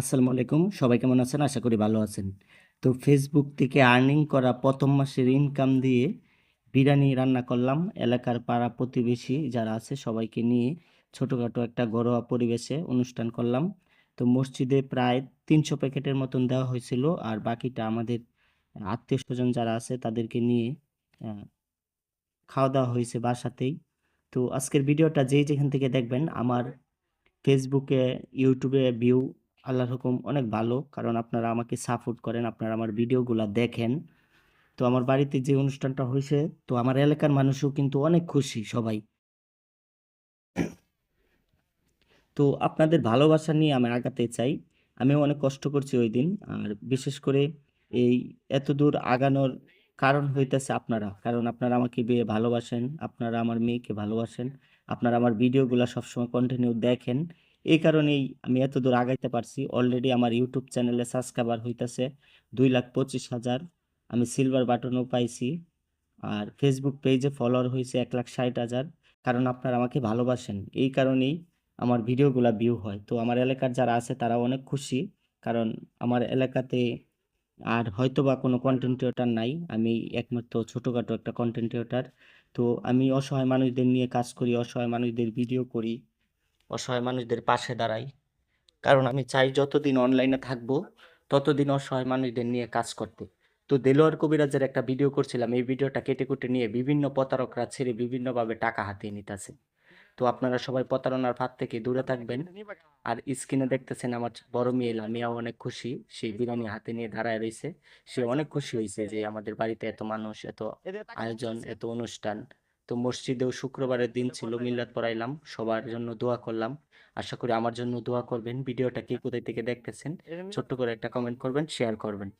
আসসালামু আলাইকুম। সবাই কেমন আছেন? আশা করি ভালো আছেন। তো ফেসবুক থেকে আর্নিং করা প্রথম মাসের ইনকাম দিয়ে বিরিয়ানি রান্না করলাম। এলাকার পাড়া প্রতিবেশী যারা আছে, সবাইকে নিয়ে ছোটোখাটো একটা ঘরোয়া পরিবেশে অনুষ্ঠান করলাম। তো মসজিদে প্রায় তিনশো প্যাকেটের মতন দেওয়া হয়েছিল। আর বাকিটা আমাদের আত্মীয় স্বজন যারা আছে, তাদেরকে নিয়ে খাওয়া দাওয়া হয়েছে বাসাতেই। তো আজকের ভিডিওটা যেই যেখান থেকে দেখবেন, আমার ফেসবুকে ইউটিউবে ভিউ আল্লাহর হুকুম অনেক ভালো। কারণ আপনারা আমাকে সাপোর্ট করেন, আপনারা আমার ভিডিওগুলো দেখেন। তো আমার বাড়িতে যে অনুষ্ঠানটা হয়েছে তো আমার এলাকার মানুষও কিন্তু অনেক খুশি সবাই। তো আপনাদের ভালোবাসা নিয়ে আমি আগাতে চাই। আমিও অনেক কষ্ট করছি ওই দিন। আর বিশেষ করে এই এত দূর আগানোর কারণ হইতেছে আপনারা। কারণ আপনারা আমাকে বে ভালোবাসেন, আপনারা আমার মেয়েকে ভালোবাসেন, আপনারা আমার ভিডিওগুলো সবসময় কন্টিনিউ দেখেন। এই কারণেই আমি এত দূর আগাইতে পারছি। অলরেডি আমার ইউটিউব চ্যানেলে সাবস্ক্রাইবার হইতেছে দুই লাখ পঁচিশ হাজার। আমি সিলভার বাটনও পাইছি। আর ফেসবুক পেজে ফলোয়ার হয়েছে এক লাখ ষাট হাজার। কারণ আপনারা আমাকে ভালোবাসেন। এই কারণেই আমার ভিডিওগুলো ভিউ হয়। তো আমার এলাকার যারা আছে তারা অনেক খুশি। কারণ আমার এলাকাতে আর হয়তো বা কোনো কন্টেন্ট ক্রিয়েটার নাই। আমি একমাত্র ছোটোখাটো একটা কন্টেন্ট ক্রিয়েটার তো আমি অসহায় মানুষদের নিয়ে কাজ করি, অসহায় মানুষদের ভিডিও করি। অসহায় মানুষদের পাশে দাঁড়াই। কারণ আমি চাই যতদিন অনলাইনে থাকব, ততদিন অসহায় মানুষদের নিয়ে কাজ করতে। তো দেলোয়ার কবিরাজের একটা ভিডিও করছিলাম, এই ভিডিওটা কেটে কুটে নিয়ে বিভিন্ন প্রতারকরা ছেড়ে বিভিন্নভাবে টাকা হাতিয়ে নিতেছে। তো আপনারা সবাই প্রতারণার ফাঁদ থেকে দূরে থাকবেন। আর স্ক্রিনে দেখতেছেন আমার বড় মেয়ে লামিয়াও অনেক খুশি। সেই বিরিয়ানি হাতে নিয়ে দাঁড়ায় রয়েছে। সে অনেক খুশি হয়েছে যে আমাদের বাড়িতে এত মানুষ, এত আয়োজন, এত অনুষ্ঠান। তো মসজিদেও শুক্রবারের দিন ছিল মিল্লাত পড়াইলাম সবার জন্য দোয়া করলাম। আশা করি আমার জন্য দোয়া করবেন ভিডিওটা কে কোথায় থেকে দেখতেছেন ছোট্ট করে একটা কমেন্ট করবেন শেয়ার করবেন।